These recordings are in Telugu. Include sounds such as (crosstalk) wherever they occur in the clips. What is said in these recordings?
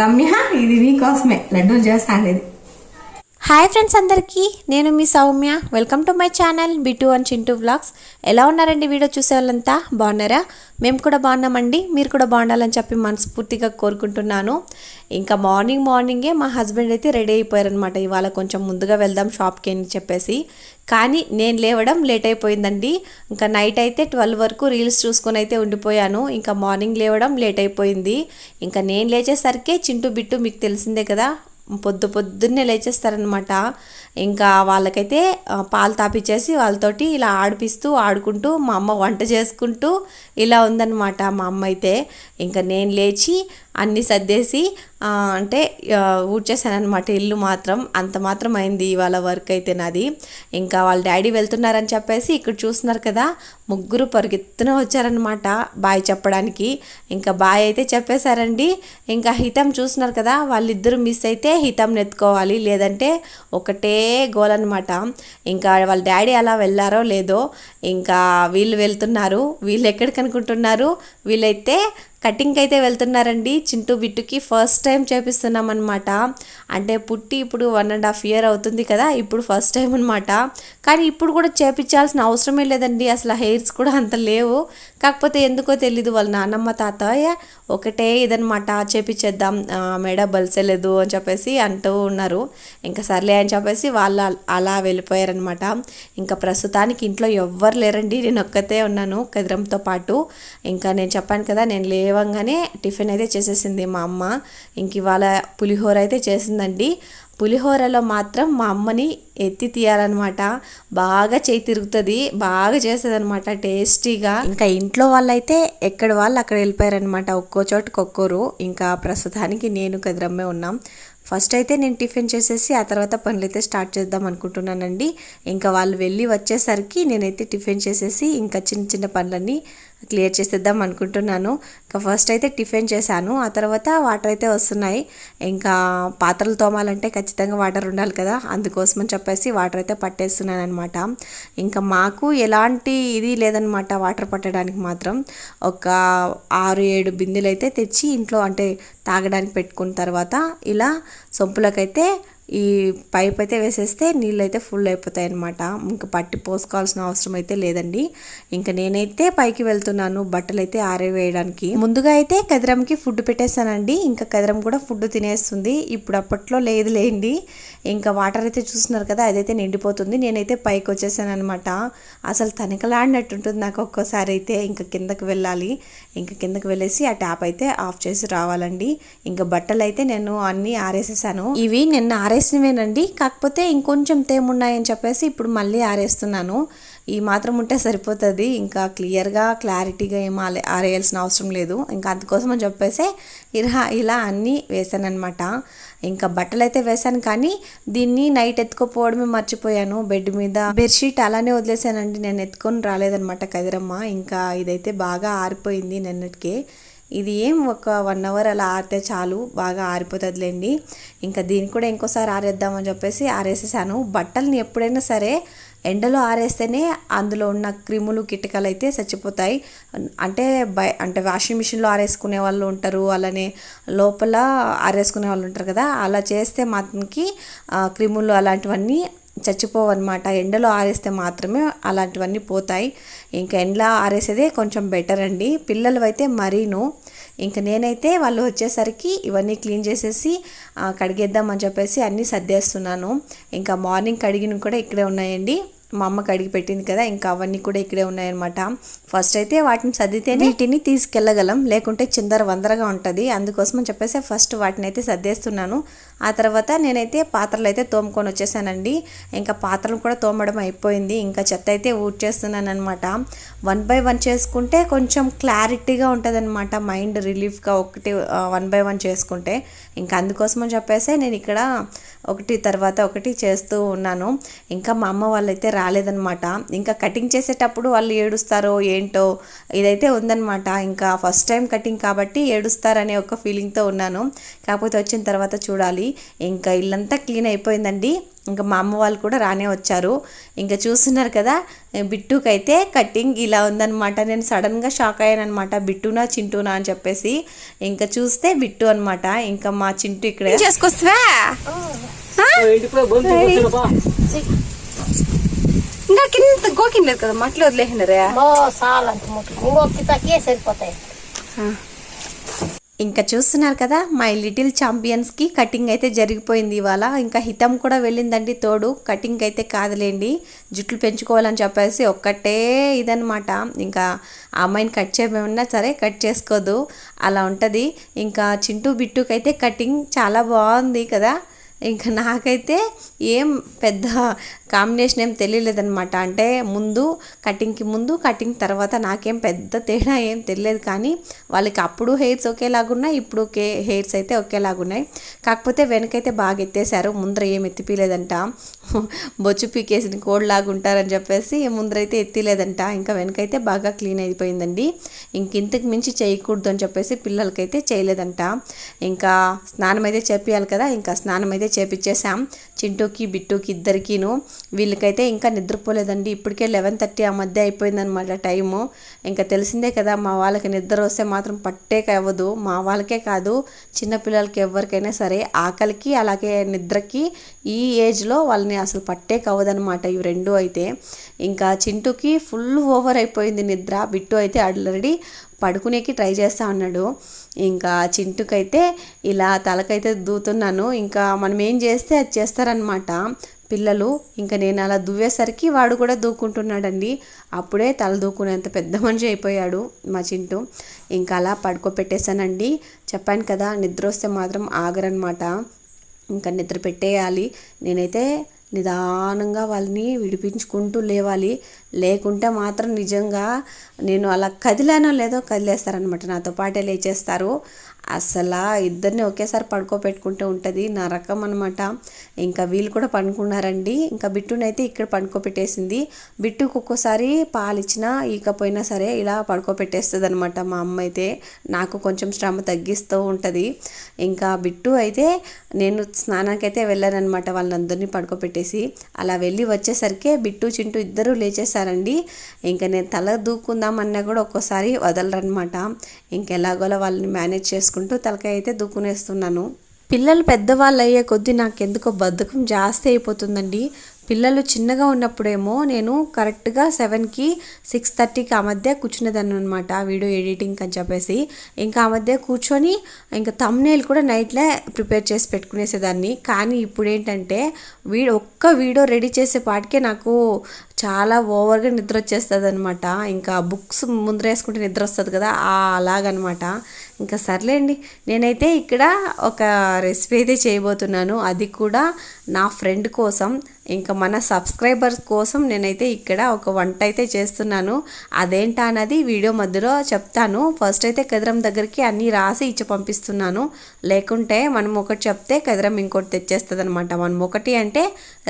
రమ్య ఇది నీకోసమే లడ్డూలు చేస్తాను ఇది హాయ్ ఫ్రెండ్స్ అందరికీ నేను మీ Soumya. Welcome to my channel Bittu and Chintu vlogs. ఎలా ఉన్నారండి వీడియో చూసే వాళ్ళంతా? బాగున్నారా? మేము కూడా బాగున్నామండి. మీరు కూడా బాగుండాలని చెప్పి మనస్ఫూర్తిగా కోరుకుంటున్నాను. ఇంకా మార్నింగ్ మార్నింగే మా హస్బెండ్ అయితే రెడీ అయిపోయారనమాట ఇవాళ కొంచెం ముందుగా వెళ్దాం షాప్కి అని చెప్పేసి. కానీ నేను లేవడం లేట్ అయిపోయిందండి. ఇంకా నైట్ అయితే ట్వెల్వ్ వరకు రీల్స్ చూసుకొని అయితే ఉండిపోయాను. ఇంకా మార్నింగ్ లేవడం లేట్ అయిపోయింది. ఇంకా నేను లేచేసరికి చింటూ బిట్టు మీకు తెలిసిందే కదా పొద్దు పొద్దున్నే లేచేస్తారనమాట ఇంకా వాళ్ళకైతే పాలు తాపిచ్చేసి వాళ్ళతోటి ఇలా ఆడిపిస్తూ ఆడుకుంటూ మా అమ్మ వంట చేసుకుంటూ ఇలా ఉందన్నమాట మా అమ్మ అయితే. ఇంకా నేను లేచి అన్నీ సర్దేసి అంటే ఊడ్చేసానమాట ఇల్లు మాత్రం. అంత మాత్రం అయింది ఇవాళ వర్క్ అయితే నాది. ఇంకా వాళ్ళ డాడీ వెళ్తున్నారని చెప్పేసి ఇక్కడ చూస్తున్నారు కదా ముగ్గురు పరిగెత్తున వచ్చారనమాట బాయ్ చెప్పడానికి. ఇంకా బాయ్ అయితే చెప్పేశారండి. ఇంకా హితం చూస్తున్నారు కదా వాళ్ళిద్దరూ మిస్ అయితే హితం నెత్తుకోవాలి. లేదంటే ఒకటే గోల్ అనమాట ఇంకా వాళ్ళ డాడీ అలా వెళ్ళారో లేదో ఇంకా వీళ్ళు వెళ్తున్నారు వీళ్ళు ఎక్కడికి అనుకుంటున్నారు వీళ్ళైతే కటింగ్కి అయితే వెళ్తున్నారండి. చింటూ బిట్టుకి ఫస్ట్ టైం చేపిస్తున్నాం అనమాట అంటే పుట్టి ఇప్పుడు వన్ అండ్ హాఫ్ ఇయర్ అవుతుంది కదా ఇప్పుడు ఫస్ట్ టైం అనమాట కానీ ఇప్పుడు కూడా చేపించాల్సిన అవసరమే లేదండి. అసలు హెయిర్స్ కూడా అంత లేవు. కాకపోతే ఎందుకో తెలీదు వాళ్ళ నాన్నమ్మ తాతయ్య ఒకటే ఇదనమాట చేపించేద్దాం మేడ మెడ బలిసలేదు అని చెప్పేసి అంటూ ఉన్నారు. ఇంకా సర్లే అని చెప్పేసి వాళ్ళు అలా వెళ్ళిపోయారనమాట ఇంకా ప్రస్తుతానికి ఇంట్లో ఎవ్వరు లేరండి. నేను ఒక్కతే ఉన్నాను కదిరంతో పాటు. ఇంకా నేను చెప్పాను కదా నేను లే లేవంగానే టిఫిన్ అయితే చేసేసింది మా అమ్మ. ఇంక ఇవాళ పులిహోర అయితే చేసిందండి. పులిహోరలో మాత్రం మా అమ్మని ఎత్తి తీయాలన్నమాట. బాగా చేయి తిరుగుతుంది బాగా చేస్తుంది అనమాట టేస్టీగా. ఇంకా ఇంట్లో వాళ్ళైతే ఎక్కడ వాళ్ళు అక్కడ వెళ్ళిపోయారనమాట ఒక్కో చోటుకి ఒక్కోరు. ఇంకా ప్రస్తుతానికి నేను కదిరమ్మే ఉన్నాం. ఫస్ట్ అయితే నేను టిఫిన్ చేసేసి ఆ తర్వాత పనులైతే స్టార్ట్ చేద్దాం అనుకుంటున్నానండి. ఇంకా వాళ్ళు వెళ్ళి వచ్చేసరికి నేనైతే టిఫిన్ చేసేసి ఇంకా చిన్న చిన్న పనులన్నీ క్లియర్ చేసేద్దాం అనుకుంటున్నాను. ఇంకా ఫస్ట్ అయితే టిఫిన్ చేశాను. ఆ తర్వాత వాటర్ అయితే వస్తున్నాయి. ఇంకా పాత్రలు తోమాలంటే ఖచ్చితంగా వాటర్ ఉండాలి కదా. అందుకోసం అని చెప్పేసి వాటర్ అయితే పట్టేస్తున్నాను అనమాట ఇంకా మాకు ఎలాంటి ఇది లేదనమాట వాటర్ పట్టడానికి మాత్రం. ఒక ఆరు ఏడు బిందెలు అయితే తెచ్చి ఇంట్లో అంటే తాగడానికి పెట్టుకున్న తర్వాత ఇలా సొంపులకైతే ఈ పైప్ అయితే వేసేస్తే నీళ్ళు అయితే ఫుల్ అయిపోతాయి అనమాట ఇంకా పట్టి పోసుకోవాల్సిన అవసరం అయితే లేదండి. ఇంకా నేనైతే పైకి వెళ్తున్నాను బట్టలు అయితే ఆరేవేయడానికి. ముందుగా అయితే కదిరంకి ఫుడ్ పెట్టేస్తానండి. ఇంకా కదిరం కూడా ఫుడ్ తినేస్తుంది. ఇప్పుడు అప్పట్లో లేదు లేండి. ఇంకా వాటర్ అయితే చూస్తున్నారు కదా అదైతే నిండిపోతుంది. నేనైతే పైకి వచ్చేసాను అనమాట అసలు తనకలాడినట్టుంటుంది నాకు ఒక్కోసారి అయితే. ఇంకా కిందకి వెళ్ళాలి. ఇంకా కిందకు వెళ్ళేసి ఆ ట్యాప్ అయితే ఆఫ్ చేసి రావాలండి. ఇంకా బట్టలు అయితే నేను అన్నీ ఆరేసేసాను. ఇవి నిన్న ఆరే ఆరేసినవేనండి కాకపోతే ఇంకొంచెం తేమున్నాయని చెప్పేసి ఇప్పుడు మళ్ళీ ఆరేస్తున్నాను. ఈ మాత్రం ఉంటే సరిపోతుంది. ఇంకా క్లియర్గా క్లారిటీగా ఏం ఆలే ఆరేయాల్సిన అవసరం లేదు. ఇంకా అందుకోసం అని చెప్పేసి ఇలా ఇలా అన్నీ వేసానమాట ఇంకా బట్టలు అయితే వేశాను కానీ దీన్ని నైట్ ఎత్తుకోపోవడమే మర్చిపోయాను. బెడ్ మీద బెడ్షీట్ అలానే వదిలేసానండి నేను ఎత్తుకొని రాలేదనమాట కదిరమ్మ. ఇంకా ఇదైతే బాగా ఆరిపోయింది నిన్నటికే. ఇది ఏం ఒక వన్ అవర్ అలా ఆరితే చాలు బాగా ఆరిపోతుందిలేండి. ఇంకా దీన్ని కూడా ఇంకోసారి ఆరేద్దామని చెప్పేసి ఆరేసేసాను. బట్టల్ని ఎప్పుడైనా సరే ఎండలో ఆరేస్తేనే అందులో ఉన్న క్రిములు కిటకలు అయితే చచ్చిపోతాయి. అంటే బయ అంటే వాషింగ్ మిషన్లో ఆరేసుకునే వాళ్ళు ఉంటారు అలానే లోపల ఆరేసుకునే వాళ్ళు ఉంటారు కదా అలా చేస్తే మాత్రంకి క్రిములు అలాంటివన్నీ చచ్చిపోవన్నమాట. ఎండలో ఆరేస్తే మాత్రమే అలాంటివన్నీ పోతాయి. ఇంకా ఎండలో ఆరేసేదే కొంచెం బెటర్ అండి. పిల్లలు అయితే మరీను. ఇంకా నేనైతే వాళ్ళు వచ్చేసరికి ఇవన్నీ క్లీన్ చేసేసి కడిగేద్దామని చెప్పేసి అన్నీ సర్దేస్తున్నాను. ఇంకా మార్నింగ్ కడిగిన కూడా ఇక్కడే ఉన్నాయండి. మా అమ్మ కడిగి పెట్టింది కదా ఇంకా అవన్నీ కూడా ఇక్కడే ఉన్నాయన్నమాట. ఫస్ట్ అయితే వాటిని సర్దితే వీటిని తీసుకెళ్ళగలం లేకుంటే చిందర వందరగా ఉంటుంది. అందుకోసం చెప్పేసి ఫస్ట్ వాటిని అయితే సర్దేస్తున్నాను. ఆ తర్వాత నేనైతే పాత్రలు అయితే తోముకొని వచ్చేసానండి. ఇంకా పాత్రలు కూడా తోమడం అయిపోయింది. ఇంకా చెత్త అయితే ఊడ్చేస్తున్నాను అనమాట వన్ బై వన్ చేసుకుంటే కొంచెం క్లారిటీగా ఉంటుంది అనమాట మైండ్ రిలీఫ్గా ఒకటి వన్ బై వన్ చేసుకుంటే. ఇంకా అందుకోసమని చెప్పేసి నేను ఇక్కడ ఒకటి తర్వాత ఒకటి చేస్తూ ఉన్నాను. ఇంకా మా అమ్మ వాళ్ళైతే రాలేదనమాట ఇంకా కటింగ్ చేసేటప్పుడు వాళ్ళు ఏడుస్తారో ఏంటో ఇదైతే ఉందన్నమాట. ఇంకా ఫస్ట్ టైం కటింగ్ కాబట్టి ఏడుస్తారనే ఒక ఫీలింగ్తో ఉన్నాను. కాకపోతే వచ్చిన తర్వాత చూడాలి. ఇంకా ఇల్లంతా క్లీన్ అయిపోయిందండి. ఇంకా మా అమ్మ వాళ్ళు కూడా రానే వచ్చారు. ఇంకా చూస్తున్నారు కదా బిట్టుకైతే కటింగ్ ఇలా ఉందన్నమాట. నేను సడన్గా షాక్ అయ్యాను అనమాట బిట్టునా చింటూనా అని చెప్పేసి ఇంకా చూస్తే బిట్టు అనమాట ఇంకా మా చింటూ ఇక్కడ. కూర్చోనప్పా. ఇంకా కింద గోకిండలేదు కదా మట్లో వదిలేసినారే సరిపోతాయి. ఇంకా చూస్తున్నారు కదా మై లిటిల్ ఛాంపియన్స్కి కటింగ్ అయితే జరిగిపోయింది ఇవాళ. ఇంకా హితం కూడా వెళ్ళిందండి తోడు కటింగ్ అయితే కాదులేండి. జుట్లు పెంచుకోవాలని చెప్పేసి ఒక్కటే ఇదనమాట ఇంకా ఆ అమ్మాయిని కట్ చేయమన్నా సరే కట్ చేసుకోదు అలా ఉంటుంది. ఇంకా చింటూ బిట్టుకైతే కటింగ్ చాలా బాగుంది కదా. ఇంకా నాకైతే ఏం పెద్ద కాంబినేషన్ ఏం తెలియలేదనమాట అంటే ముందు కటింగ్కి ముందు కటింగ్ తర్వాత నాకేం పెద్ద తేడా ఏం తెలియదు కానీ వాళ్ళకి అప్పుడు హెయిర్స్ ఒకేలాగున్నాయి ఇప్పుడు ఒకే హెయిర్స్ అయితే ఒకేలాగున్నాయి. కాకపోతే వెనకైతే బాగా ఎత్తేసారు ముందర ఏం ఎత్తిపీలేదంట. (laughs) బొచ్చు పీకేసిన కోడ్లాగా ఉంటారని చెప్పేసి ముందరైతే ఎత్తిలేదంట. ఇంకా వెనకైతే బాగా క్లీన్ అయిపోయిందండి. ఇంక ఇంతకు మించి చేయకూడదు అని చెప్పేసి పిల్లలకైతే చేయలేదంట. ఇంకా స్నానం అయితే చేపియాలి కదా ఇంకా స్నానం అయితే చేపించేసాం చింటూకి బిట్టుకి ఇద్దరికీను. వీళ్ళకైతే ఇంకా నిద్రపోలేదండి. ఇప్పటికే లెవెన్ థర్టీ ఆ మధ్య అయిపోయిందనమాట టైము. ఇంకా తెలిసిందే కదా మా వాళ్ళకి నిద్ర వస్తే మాత్రం పట్టేక అవ్వదు. మా వాళ్ళకే కాదు చిన్నపిల్లలకి ఎవరికైనా సరే ఆకలికి అలాగే నిద్రకి ఈ ఏజ్లో వాళ్ళని అసలు పట్టేక అవ్వదనమాట ఇవి రెండు అయితే. ఇంకా చింటూకి ఫుల్ ఓవర్ అయిపోయింది నిద్ర. బిట్టు అయితే ఆల్రెడీ పడుకునేకి ట్రై చేస్తా ఉన్నాడు. ఇంకా చింటుకైతే ఇలా తలకైతే దూతున్నాను. ఇంకా మనం ఏం చేస్తే అది చేస్తారనమాట పిల్లలు ఇంకా నేను అలా దువ్వేసరికి వాడు కూడా దూకుంటున్నాడండి. అప్పుడే తల దూకునేంత పెద్ద మనిషి అయిపోయాడు మా చింటూ. ఇంకా అలా పడుకోపెట్టేశానండి చెప్పాను కదా నిద్ర వస్తే మాత్రం ఆగరనమాట ఇంకా నిద్ర పెట్టేయాలి. నేనైతే నిదానంగా వాళ్ళని విడిపించుకుంటూ లేవాలి. లేకుంటే మాత్రం నిజంగా నేను అలా కదిలానో లేదో కదిలేస్తారనమాట నాతో పాటే లేచేస్తారు. అసలు ఇద్దరిని ఒకేసారి పడుకోబెట్టుకుంటూ ఉంటుంది. నా రకం అనమాట ఇంకా వీళ్ళు కూడా పండుకున్నారండి. ఇంకా బిట్టునైతే ఇక్కడ పండుకోబెట్టేసింది. బిట్టుకు ఒక్కోసారి పాలు ఇచ్చినా ఈకపోయినా సరే ఇలా పడుకోబెట్టేస్తుంది అనమాట మా అమ్మ అయితే నాకు కొంచెం శ్రమ తగ్గిస్తూ ఉంటుంది. ఇంకా బిట్టు అయితే నేను స్నానానికి అయితే వెళ్ళానమాట వాళ్ళందరినీ పడుకోబెట్టేసి. అలా వెళ్ళి వచ్చేసరికి బిట్టు చింటూ ఇద్దరు లేచేసారండి ఇంకా నేను తల దూకుందామన్నా కూడా ఒక్కోసారి వదలరనమాట ఇంకెలాగోలా వాళ్ళని మేనేజ్ చేసుకుంటూ తలకాయ అయితే దూకునేస్తున్నాను పిల్లలు పెద్దవాళ్ళు అయ్యే కొద్దీ నాకెందుకో బద్ధకం జాస్తి అయిపోతుందండి. పిల్లలు చిన్నగా ఉన్నప్పుడేమో నేను కరెక్ట్గా సెవెన్కి సిక్స్ థర్టీకి ఆ మధ్య కూర్చునేదాన్ని అనమాట వీడియో ఎడిటింగ్ అని చెప్పేసి. ఇంకా ఆ మధ్య కూర్చొని ఇంకా తమ్నేల్ కూడా నైట్లే ప్రిపేర్ చేసి పెట్టుకునేసేదాన్ని. కానీ ఇప్పుడు ఏంటంటే వీ ఒక్క వీడియో రెడీ చేసే పాటికే నాకు చాలా ఓవర్గా నిద్ర వచ్చేస్తుంది అనమాట ఇంకా బుక్స్ ముందరేసుకుంటే నిద్ర వస్తుంది కదా అలాగనమాట. ఇంకా సర్లేండి. నేనైతే ఇక్కడ ఒక రెసిపీ అయితే చేయబోతున్నాను. అది కూడా నా ఫ్రెండ్ కోసం ఇంకా మన సబ్స్క్రైబర్స్ కోసం నేనైతే ఇక్కడ ఒక వంట అయితే చేస్తున్నాను. అదేంటా అన్నది వీడియో మధ్యలో చెప్తాను. ఫస్ట్ అయితే కదిరం దగ్గరికి అన్నీ రాసి ఇచ్చి పంపిస్తున్నాను. లేకుంటే మనం ఒకటి చెప్తే కదిరం ఇంకోటి తెచ్చేస్తుంది అనమాట మనం ఒకటి అంటే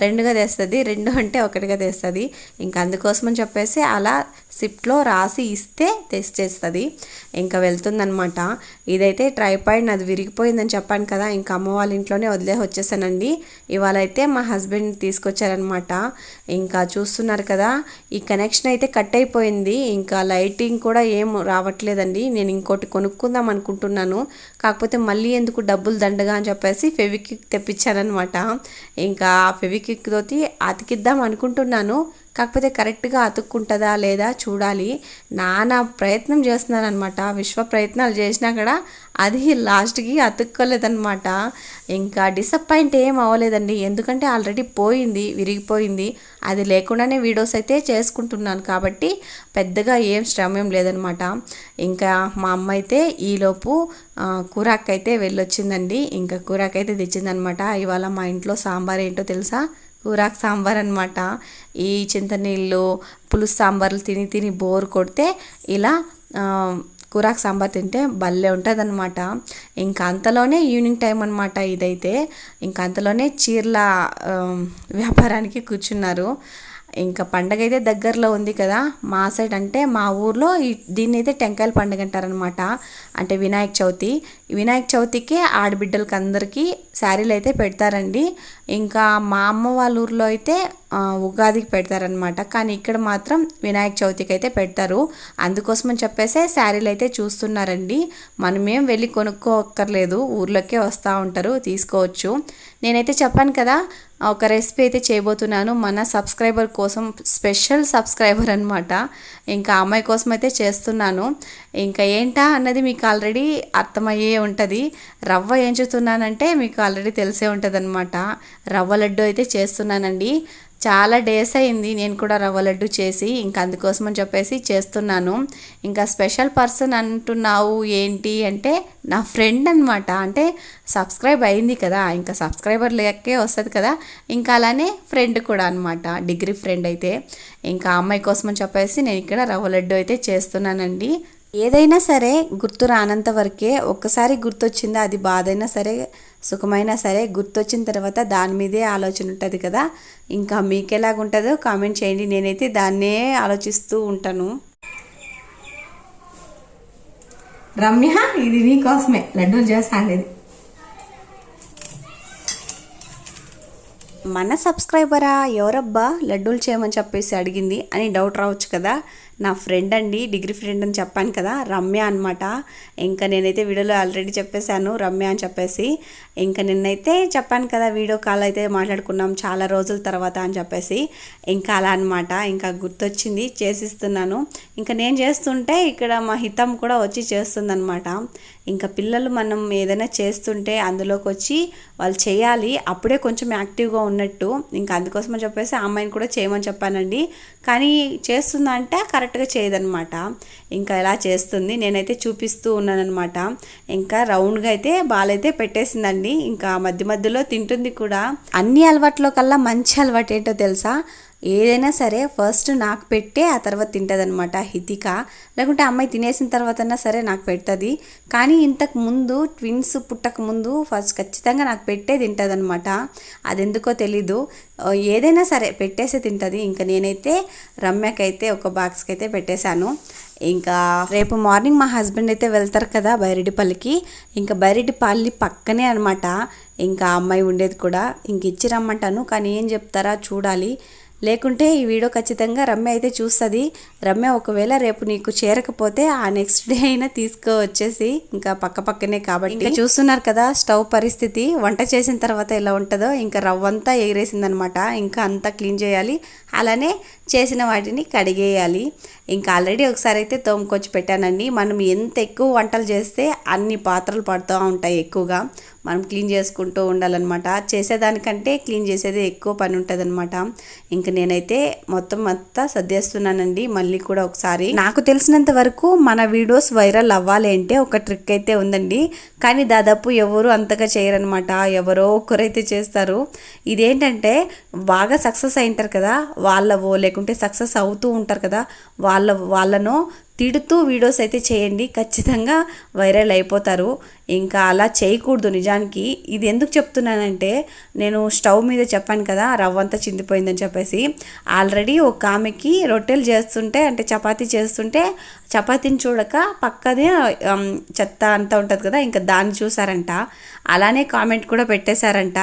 రెండుగా తెస్తుంది రెండు అంటే ఒకటిగా తెస్తుంది. ఇంకా అందుకోసమని చెప్పేసి అలా సిప్ట్లో రాసి ఇస్తే తెచ్చేస్తుంది. ఇంకా వెళ్తుందనమాట ఇదైతే ట్రైపాయిడ్ అది విరిగిపోయిందని చెప్పాను కదా ఇంకా అమ్మ వాళ్ళ ఇంట్లోనే వదిలే వచ్చేసానండి. ఇవాళ అయితే మా హస్బెండ్ తీసుకొచ్చారనమాట ఇంకా చూస్తున్నారు కదా ఈ కనెక్షన్ అయితే కట్ అయిపోయింది. ఇంకా లైటింగ్ కూడా ఏం రావట్లేదండి. నేను ఇంకోటి కొనుక్కుందాం అనుకుంటున్నాను. కాకపోతే మళ్ళీ ఎందుకు డబ్బులు దండగా అని చెప్పేసి ఫెవిక్విక్ తెప్పించానమాట ఇంకా ఫెవిక్విక్ తోటి అతికిద్దాం అనుకుంటున్నాను. కాకపోతే కరెక్ట్గా అతుక్కుంటుందా లేదా చూడాలి. నానా ప్రయత్నం చేస్తున్నానమాట విశ్వ ప్రయత్నాలు చేసినా కూడా అది లాస్ట్కి అతుక్కోలేదన్నమాట. ఇంకా డిసప్పాయింట్ ఏం అవ్వలేదండి. ఎందుకంటే ఆల్రెడీ పోయింది విరిగిపోయింది. అది లేకుండానే వీడియోస్ అయితే చేసుకుంటున్నాను కాబట్టి పెద్దగా ఏం శ్రమ ఏం లేదనమాట ఇంకా మా అమ్మ అయితే ఈలోపు కూరాకైతే వెళ్ళొచ్చిందండి. ఇంకా కూరాకైతే తెచ్చిందనమాట ఇవాళ మా ఇంట్లో సాంబార్ ఏంటో తెలుసా? కూరాకు సాంబార్ అనమాట ఈ చింతనీళ్ళు పులుసు సాంబార్లు తిని తిని బోర్ కొడితే ఇలా కూరాకు సాంబార్ తింటే భలే ఉంటుంది అనమాట ఇంకా అంతలోనే ఈవినింగ్ టైం అనమాట ఇదైతే. ఇంకా అంతలోనే చీరల వ్యాపారానికి కూర్చున్నారు. ఇంకా పండగ అయితే దగ్గరలో ఉంది కదా మా సైడ్ అంటే మా ఊర్లో ఈ- దీన్ని అయితే టెంకాయల పండుగ అంటారనమాట అంటే వినాయక చవితి. వినాయక చవితికి ఆడబిడ్డలకి అందరికీ శారీలు అయితే పెడతారండి. ఇంకా మా అమ్మ వాళ్ళ ఊర్లో అయితే ఉగాదికి పెడతారనమాట కానీ ఇక్కడ మాత్రం వినాయక చవితికి అయితే పెడతారు. అందుకోసమని చెప్పేసి శారీలు అయితే చూస్తున్నారండి. మనమేం వెళ్ళి కొనుక్కోక్కర్లేదు. ఊర్లోకే వస్తూ ఉంటారు తీసుకోవచ్చు. నేనైతే చెప్పాను కదా ఒక రెసిపీ అయితే చేయబోతున్నాను. మన సబ్స్క్రైబర్ కోసం స్పెషల్ సబ్స్క్రైబర్ అనమాట ఇంకా అమ్మాయి కోసం అయితే చేస్తున్నాను. ఇంకా ఏంటా అన్నది మీకు ఆల్రెడీ అర్థమయ్యే ఉంటుంది. రవ్వ ఏం చేస్తున్నానంటే మీకు ఆల్రెడీ తెలిసే ఉంటుంది రవ్వ లడ్డు అయితే చేస్తున్నానండి. చాలా డేస్ అయింది నేను కూడా రవ్వ లడ్డు చేసి ఇంకా అందుకోసం అని చెప్పేసి చేస్తున్నాను. ఇంకా స్పెషల్ పర్సన్ అంటున్నావు ఏంటి అంటే నా ఫ్రెండ్ అనమాట అంటే సబ్స్క్రైబ్ అయింది కదా ఇంకా సబ్స్క్రైబర్ లెక్కే వస్తుంది కదా. ఇంకా అలానే ఫ్రెండ్ కూడా అనమాట డిగ్రీ ఫ్రెండ్ అయితే. ఇంకా అమ్మాయి కోసం అని చెప్పేసి నేను ఇక్కడ రవ్వ లడ్డు అయితే చేస్తున్నానండి. ఏదైనా సరే గుర్తు రానంత వరకే ఒక్కసారి గుర్తొచ్చిందా అది బాధైనా సరే సుఖమైనా సరే గుర్తొచ్చిన తర్వాత దాని మీదే ఆలోచన ఉంటుంది కదా. ఇంకా మీకు ఎలాగుంటుందో కామెంట్ చేయండి. నేనైతే దాన్నే ఆలోచిస్తూ ఉంటాను. రమ్య ఇది నీ కోసమే. లడ్డూలు చేస్తాను ఇది మన సబ్స్క్రైబరా? ఎవరబ్బా? లడ్డూలు చేయమని చెప్పేసి అడిగింది అని డౌట్ రావచ్చు కదా. నా ఫ్రెండ్ అండి డిగ్రీ ఫ్రెండ్ అని చెప్పాను కదా రమ్య అనమాట ఇంకా నేనైతే వీడియోలో ఆల్రెడీ చెప్పేశాను రమ్య అని చెప్పేసి. ఇంకా నిన్నైతే చెప్పాను కదా వీడియో కాల్ అయితే మాట్లాడుకున్నాం చాలా రోజుల తర్వాత అని చెప్పేసి. ఇంకా అలా అనమాట ఇంకా గుర్తొచ్చింది చేసిస్తున్నాను. ఇంకా నేను చేస్తుంటే ఇక్కడ మా హితం కూడా వచ్చి చేస్తుందన్నమాట. ఇంకా పిల్లలు మనం ఏదైనా చేస్తుంటే అందులోకి వచ్చి వాళ్ళు చేయాలి అప్పుడే కొంచెం యాక్టివ్గా ఉన్నట్టు. ఇంకా అందుకోసమని చెప్పేసి ఆ అమ్మాయిని కూడా చేయమని చెప్పానండి. కానీ చేస్తుందంటే కరెక్ట్ కరెక్ట్గా చేయదనమాట ఇంకా ఎలా చేస్తుంది నేనైతే చూపిస్తూ ఉన్నానమాట ఇంకా రౌండ్గా అయితే బాలైతే పెట్టేసిందండి. ఇంకా మధ్య మధ్యలో తింటుంది కూడా. అన్ని అలవాట్లో కల్లా మంచి అలవాటు ఏంటో తెలుసా? ఏదైనా సరే ఫస్ట్ నాకు పెట్టే ఆ తర్వాత తింటదనమాట హితిక. లేకుంటే అమ్మాయి తినేసిన తర్వాతన్నా సరే నాకు పెడుతుంది. కానీ ఇంతకు ముందు ట్విన్స్ పుట్టక ముందు ఫస్ట్ ఖచ్చితంగా నాకు పెట్టే తింటదనమాట అది ఎందుకో తెలీదు ఏదైనా సరే పెట్టేసే తింటుంది. ఇంకా నేనైతే రమ్యకైతే ఒక బాక్స్కి అయితే పెట్టేశాను. ఇంకా రేపు మార్నింగ్ మా హస్బెండ్ అయితే వెళ్తారు కదా బైరెడ్డిపల్లికి. ఇంకా బైరెడ్డిపల్లి పక్కనే అనమాట ఇంకా అమ్మాయి ఉండేది కూడా. ఇంక ఇచ్చి రమ్మంటాను. కానీ ఏం చెప్తారా? చూడాలి. లేకుంటే ఈ వీడియో ఖచ్చితంగా రమ్య అయితే చూస్తుంది. రమ్య ఒకవేళ రేపు నీకు చేరకపోతే ఆ నెక్స్ట్ డే అయినా తీసుకో వచ్చేసి ఇంకా పక్క పక్కనే కాబట్టి. ఇంకా చూస్తున్నారు కదా స్టవ్ పరిస్థితి. వంట చేసిన తర్వాత ఎలా ఉంటుందో ఇంకా రవ్వంతా ఎగిరేసిందనమాట. ఇంకా అంతా క్లీన్ చేయాలి. అలానే చేసిన వాటిని కడిగేయాలి. ఇంకా ఆల్రెడీ ఒకసారి అయితే తోముకొచ్చి పెట్టానండి. మనం ఎంత ఎక్కువ వంటలు చేస్తే అన్ని పాత్రలు పడుతూ ఉంటాయి ఎక్కువగా. మనం క్లీన్ చేసుకుంటూ ఉండాలన్నమాట. చేసేదానికంటే క్లీన్ చేసేదే ఎక్కువ పని ఉంటుంది అనమాట ఇంకా నేనైతే మొత్తం అంతా సర్దేస్తున్నానండి. మళ్ళీ కూడా ఒకసారి. నాకు తెలిసినంత వరకు మన వీడియోస్ వైరల్ అవ్వాలి అంటే ఒక ట్రిక్ అయితే ఉందండి. కానీ దాదాపు ఎవరు అంతగా చేయరనమాట ఎవరో ఒకరైతే చేస్తారు. ఇదేంటంటే బాగా సక్సెస్ అయింటారు కదా వాళ్ళవో లేకుంటే సక్సెస్ అవుతూ ఉంటారు కదా వాళ్ళ వాళ్ళనో తిడుతూ వీడియోస్ అయితే చేయండి. ఖచ్చితంగా వైరల్ అయిపోతారు. ఇంకా అలా చేయకూడదు నిజానికి. ఇది ఎందుకు చెప్తున్నానంటే నేను స్టవ్ మీద చెప్పాను కదా రవ్వ అంతా చిందిపోయిందని చెప్పేసి. ఆల్రెడీ ఒక ఆమెకి రొట్టెలు చేస్తుంటే అంటే చపాతీ చేస్తుంటే చపాతీని చూడక పక్కదే చెత్త అంతా ఉంటుంది కదా ఇంకా దాన్ని చూసారంట. అలానే కామెంట్ కూడా పెట్టేశారంట.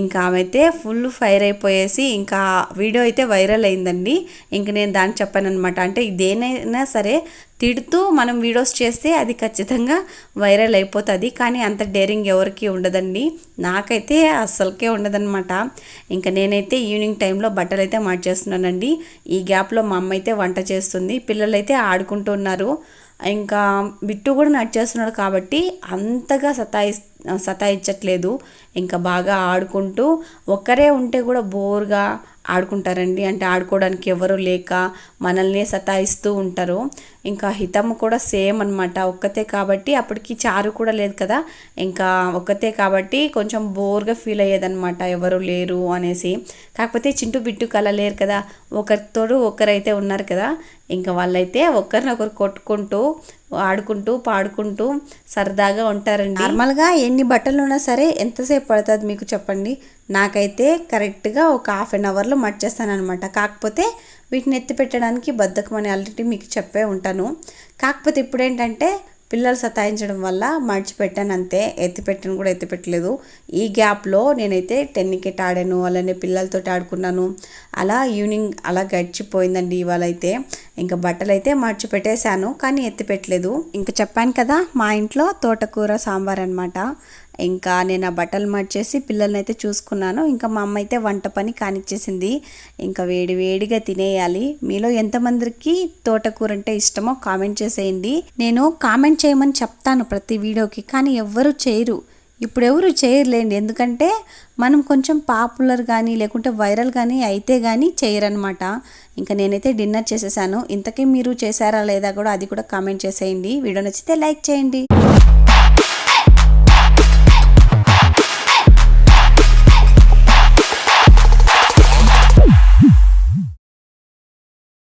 ఇంకా ఆమె అయితే ఫుల్ ఫైర్ అయిపోయేసి ఇంకా వీడియో అయితే వైరల్ అయిందండి. ఇంక నేను దాన్ని చెప్పాను అనమాట అంటే ఇదేనైనా సరే తిడుతూ మనం వీడియోస్ చేస్తే అది ఖచ్చితంగా వైరల్ అయిపోతుంది. కానీ అంత డేరింగ్ ఎవరికి ఉండదండి. నాకైతే అస్సలకే ఉండదన్నమాట. ఇంకా నేనైతే ఈవినింగ్ టైంలో బట్టలు అయితే మార్చేస్తున్నానండి. ఈ గ్యాప్లో మా అమ్మ అయితే వంట చేస్తుంది. పిల్లలైతే ఆడుకుంటున్నారు ఇంకా బిట్టు కూడా నడిచేస్తున్నాడు కాబట్టి అంతగా సతాయి సతాయించట్లేదు. ఇంకా బాగా ఆడుకుంటూ ఒక్కరే ఉంటే కూడా బోర్గా ఆడుకుంటారండి. అంటే ఆడుకోవడానికి ఎవరు లేక మనల్ని సతాయిస్తూ ఉంటారు. ఇంకా హితము కూడా సేమ్ అనమాట ఒక్కతే కాబట్టి అప్పటికి చారు కూడా లేదు కదా. ఇంకా ఒక్కతే కాబట్టి కొంచెం బోర్గా ఫీల్ అయ్యేదన్నమాట. ఎవరు లేరు అనేసి. కాకపోతే చింటూ బిట్టు కళ లేరు కదా. ఒకరితోడు ఒకరైతే ఉన్నారు కదా. ఇంకా వాళ్ళైతే ఒకరినొకరు కొట్టుకుంటూ ఆడుకుంటూ పాడుకుంటూ సరదాగా ఉంటారండి. నార్మల్గా ఎన్ని బట్టలు ఉన్నా సరే ఎంతసేపు పడుతుంది మీకు చెప్పండి? నాకైతే కరెక్ట్గా ఒక హాఫ్ అన్ అవర్లో మర్చేస్తాను అనమాట కాకపోతే వీటిని ఎత్తి పెట్టడానికి బద్ధకం అని ఆల్రెడీ మీకు చెప్పే ఉంటాను. కాకపోతే ఇప్పుడు ఏంటంటే పిల్లలు సతాయించడం వల్ల మర్చిపెట్టాను అంతే. ఎత్తిపెట్టను కూడా ఎత్తిపెట్టలేదు. ఈ గ్యాప్లో నేనైతే టెన్నికెట్ ఆడాను. అలానే పిల్లలతో ఆడుకున్నాను. అలా ఈవినింగ్ అలా గడిచిపోయిందండి ఇవాళ అయితే ఇంకా బట్టలు అయితే మర్చిపెట్టేశాను కానీ ఎత్తిపెట్టలేదు. ఇంకా చెప్పాను కదా మా ఇంట్లో తోటకూర సాంబార్ అనమాట ఇంకా నేను ఆ బట్టలు మార్చేసి పిల్లల్ని అయితే చూసుకున్నాను. ఇంకా మా అమ్మ అయితే వంట పని కానిచ్చేసింది. ఇంకా వేడి వేడిగా తినేయాలి. మీలో ఎంతమందికి తోటకూర అంటే ఇష్టమో కామెంట్ చేసేయండి. నేను కామెంట్ చేయమని చెప్తాను ప్రతి వీడియోకి కానీ ఎవ్వరు చేయరు. ఇప్పుడు ఎవరు చేయరులేండి. ఎందుకంటే మనం కొంచెం పాపులర్ కానీ లేకుంటే వైరల్ కానీ అయితే కానీ చేయరనమాట ఇంకా నేనైతే డిన్నర్ చేసేసాను. ఇంతకీ మీరు చేశారా లేదా కూడా అది కూడా కామెంట్ చేసేయండి. వీడియో నచ్చితే లైక్ చేయండి.